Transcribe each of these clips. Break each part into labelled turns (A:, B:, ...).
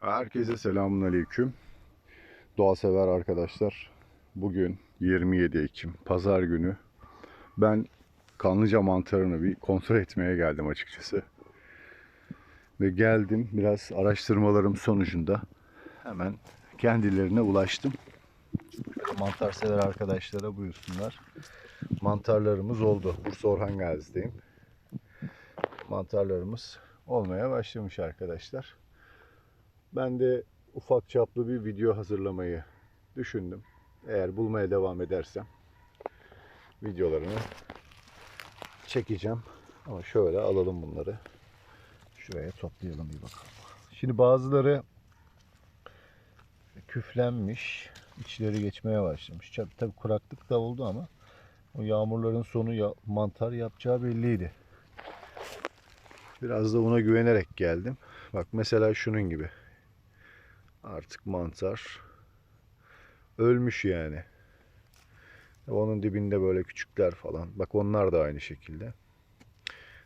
A: Herkese selamun aleyküm. Doğa sever arkadaşlar. Bugün 27 Ekim Pazar günü. Ben kanlıca mantarını bir kontrol etmeye geldim açıkçası. Ve geldim biraz araştırmalarım sonucunda hemen kendilerine ulaştım. Mantar sever arkadaşlara buyursunlar. Mantarlarımız oldu. Bursa Orhan Gazi'deyim. Mantarlarımız olmaya başlamış arkadaşlar. Ben de ufak çaplı bir video hazırlamayı düşündüm. Eğer bulmaya devam edersem videolarını çekeceğim. Ama şöyle alalım bunları. Şuraya toplayalım bir bakalım. Şimdi bazıları küflenmiş, içleri geçmeye başlamış. Tabii, kuraklık da oldu ama o yağmurların sonu ya, mantar yapacağı belliydi. Biraz da buna güvenerek geldim. Bak mesela şunun gibi. Artık mantar ölmüş yani. Onun dibinde böyle küçükler falan. Bak onlar da aynı şekilde.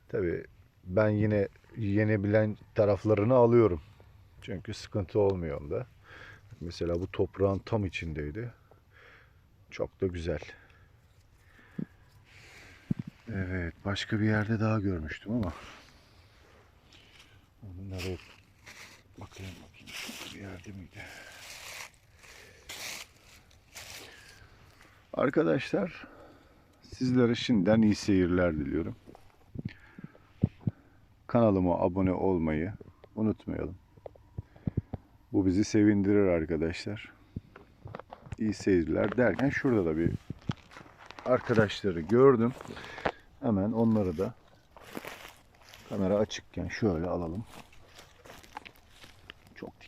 A: Tabi ben yine yenebilen taraflarını alıyorum. Çünkü sıkıntı olmuyor onda. Mesela bu toprağın tam içindeydi. Çok da güzel. Evet, başka bir yerde daha görmüştüm ama. Onu nereye Bakayım miydi? Arkadaşlar sizlere şimdiden iyi seyirler diliyorum. Kanalıma abone olmayı unutmayalım. Bu bizi sevindirir arkadaşlar. İyi seyirler derken şurada da bir arkadaşları gördüm. Hemen onları da kamera açıkken şöyle alalım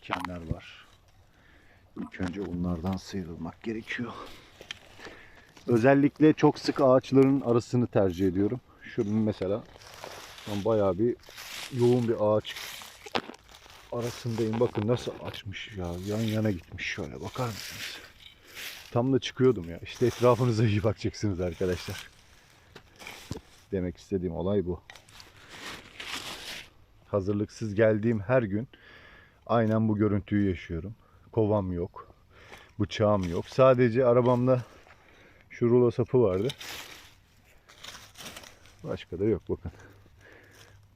A: dikenler var. İlk önce bunlardan sıyrılmak gerekiyor. Özellikle çok sık ağaçların arasını tercih ediyorum. Şunun mesela ben bayağı bir yoğun bir ağaç arasındayım. Bakın nasıl açmış ya. Yan yana gitmiş şöyle bakar mısınız? Tam da çıkıyordum ya. İşte etrafınıza iyi bakacaksınız arkadaşlar. Demek istediğim olay bu. Hazırlıksız geldiğim her gün Aynen bu görüntüyü yaşıyorum. Kovam yok. Bıçağım yok. Sadece arabamda şu rulo sapı vardı. Başka da yok bakın.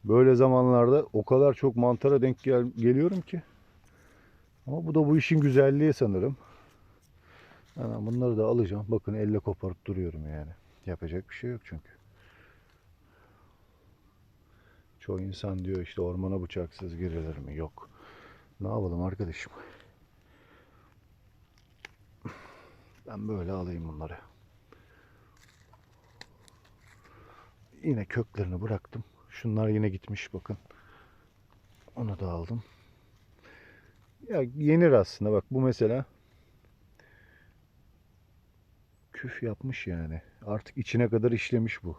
A: Böyle zamanlarda o kadar çok mantara denk gel geliyorum ki. Ama bu da bu işin güzelliği sanırım. Yani bunları da alacağım. Bakın elle koparıp duruyorum yani. Yapacak bir şey yok çünkü. Çoğu insan diyor işte ormana bıçaksız girilir mi? Yok. Ne yapalım arkadaşım? Ben böyle alayım bunları. Yine köklerini bıraktım. Şunlar yine gitmiş bakın. Onu da aldım. Ya yenir aslında bak bu mesela küf yapmış yani. Artık içine kadar işlemiş bu.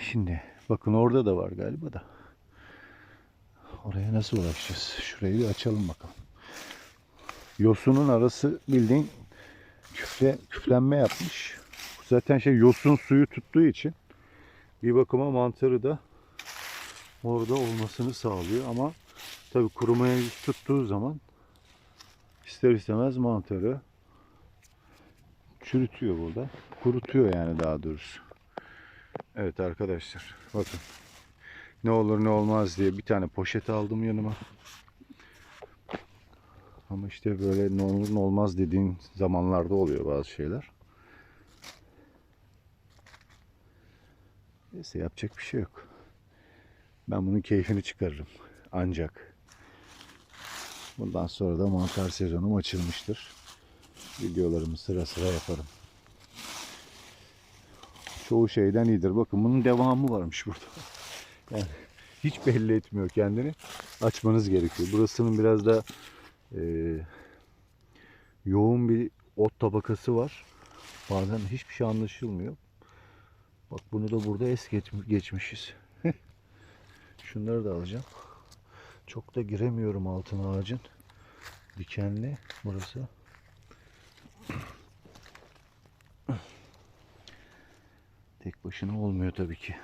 A: Şimdi bakın orada da var galiba da. Oraya nasıl ulaşacağız? Şurayı bir açalım bakalım. Yosunun arası bildiğin küfle, küflenme yapmış. Zaten şey yosun suyu tuttuğu için bir bakıma mantarı da orada olmasını sağlıyor ama tabi kurumaya tuttuğu zaman ister istemez mantarı çürütüyor burada. Kurutuyor yani daha doğrusu. Evet arkadaşlar bakın ne olur ne olmaz diye bir tane poşet aldım yanıma. Ama işte böyle ne olur ne olmaz dediğin zamanlarda oluyor bazı şeyler. Neyse yapacak bir şey yok. Ben bunun keyfini çıkarırım. Ancak bundan sonra da mantar sezonum açılmıştır. Videolarımı sıra sıra yaparım. Çoğu şeyden iyidir. Bakın bunun devamı varmış burada. Yani hiç belli etmiyor kendini. Açmanız gerekiyor. Burasının biraz da e, yoğun bir ot tabakası var. Bazen hiçbir şey anlaşılmıyor. Bak bunu da burada es geç, geçmişiz. Şunları da alacağım. Çok da giremiyorum altın ağacın. Dikenli burası. Tek başına olmuyor tabii ki.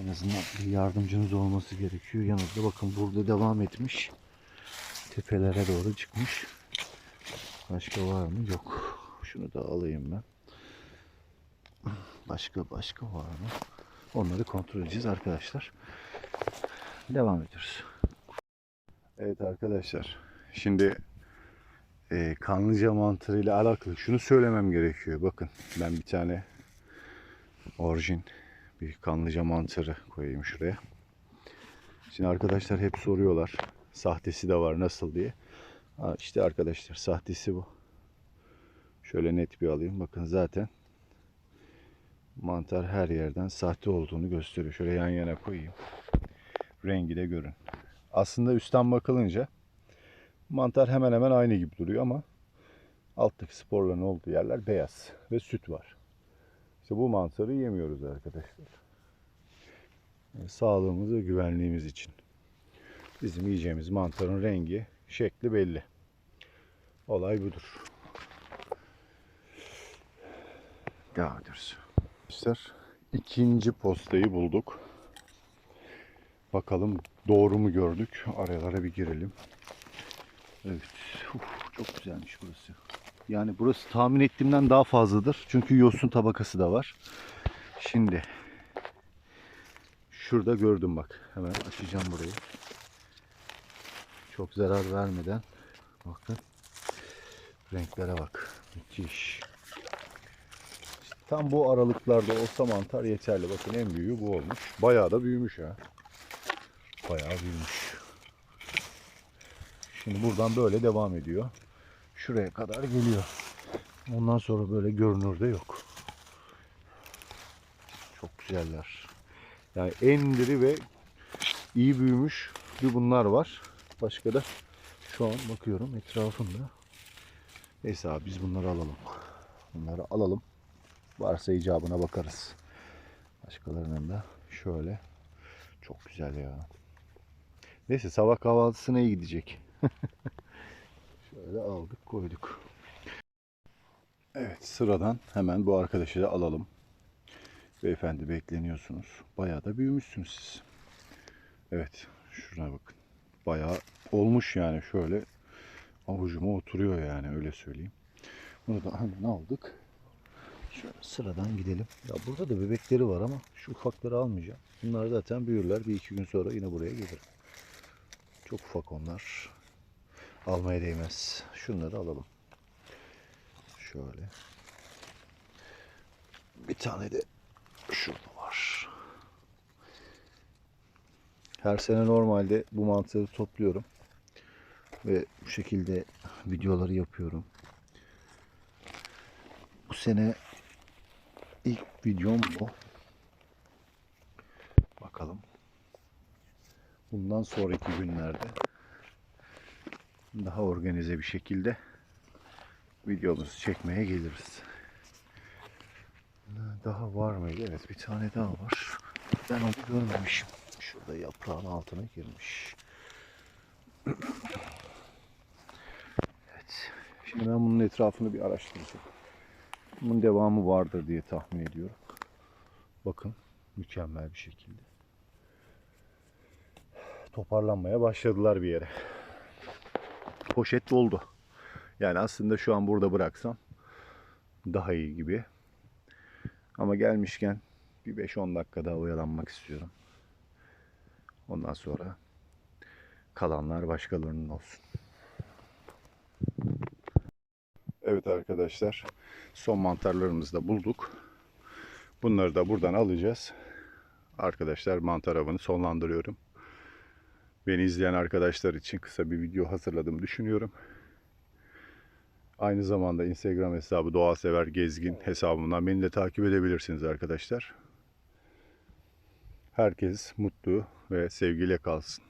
B: En azından bir yardımcınız olması gerekiyor. Yanında bakın burada devam etmiş. Tepelere doğru çıkmış. Başka var mı? Yok. Şunu da alayım ben. Başka başka var mı? Onları kontrol edeceğiz arkadaşlar. Devam ediyoruz.
A: Evet arkadaşlar. Şimdi e, kanlıca mantarı ile alakalı şunu söylemem gerekiyor. Bakın ben bir tane orijin bir kanlıca mantarı koyayım şuraya. Şimdi arkadaşlar hep soruyorlar. Sahtesi de var nasıl diye. Ha, işte arkadaşlar sahtesi bu. Şöyle net bir alayım. Bakın zaten mantar her yerden sahte olduğunu gösteriyor. Şöyle yan yana koyayım. Rengi de görün. Aslında üstten bakılınca mantar hemen hemen aynı gibi duruyor ama alttaki sporların olduğu yerler beyaz ve süt var. İşte bu mantarı yemiyoruz arkadaşlar. Yani sağlığımız ve güvenliğimiz için. Bizim yiyeceğimiz mantarın rengi, şekli belli. Olay budur. Devam ediyoruz. Arkadaşlar ikinci postayı bulduk. Bakalım doğru mu gördük? Aralara bir girelim.
B: Evet. Uf, çok güzelmiş burası. Yani burası tahmin ettiğimden daha fazladır. Çünkü yosun tabakası da var. Şimdi şurada gördüm bak. Hemen açacağım burayı. Çok zarar vermeden. Bakın. Renklere bak. Müthiş.
A: Tam bu aralıklarda olsa mantar yeterli. Bakın en büyüğü bu olmuş. Bayağı da büyümüş ha. Bayağı büyümüş.
B: Şimdi buradan böyle devam ediyor. Şuraya kadar geliyor. Ondan sonra böyle görünürde yok. Çok güzeller.
A: Yani en diri ve iyi büyümüş bir bunlar var. Başka da
B: Şu an bakıyorum etrafında.
A: neyse abi biz bunları alalım. Bunları alalım. Varsa icabına bakarız. Başkalarının da şöyle. Çok güzel ya. Neyse sabah kahvaltısına iyi gidecek.
B: Şöyle aldık koyduk.
A: Evet sıradan hemen bu arkadaşı da alalım. Beyefendi bekleniyorsunuz. Bayağı da büyümüşsünüz siz. Evet şuna bakın. Bayağı olmuş yani şöyle avucuma oturuyor yani öyle söyleyeyim. Bunu da hemen aldık.
B: Şöyle sıradan gidelim. Ya burada da bebekleri var ama şu ufakları almayacağım. Bunlar zaten büyürler. Bir iki gün sonra yine buraya gelir. Çok ufak onlar. Almaya değmez. Şunları alalım. Şöyle. Bir tane de şurada var. Her sene normalde bu mantarı topluyorum. Ve bu şekilde videoları yapıyorum. Bu sene İlk videom bu. Bakalım. Bundan sonraki günlerde daha organize bir şekilde videomuzu çekmeye geliriz. Daha var mıydı? Evet bir tane daha var. Ben onu görmemişim. Şurada yaprağın altına girmiş. Evet.
A: Şimdi ben bunun etrafını bir araştıracağım. Bunun devamı vardır diye tahmin ediyorum. Bakın mükemmel bir şekilde. Toparlanmaya başladılar bir yere. Poşet doldu. Yani aslında şu an burada bıraksam daha iyi gibi. Ama gelmişken bir 5-10 dakika daha oyalanmak istiyorum. Ondan sonra kalanlar başkalarının olsun. Evet arkadaşlar. Son mantarlarımızı da bulduk. Bunları da buradan alacağız. Arkadaşlar mantar avını sonlandırıyorum. Beni izleyen arkadaşlar için kısa bir video hazırladım düşünüyorum. Aynı zamanda Instagram hesabı Doğa Sever Gezgin hesabımdan beni de takip edebilirsiniz arkadaşlar. Herkes mutlu ve sevgiyle kalsın.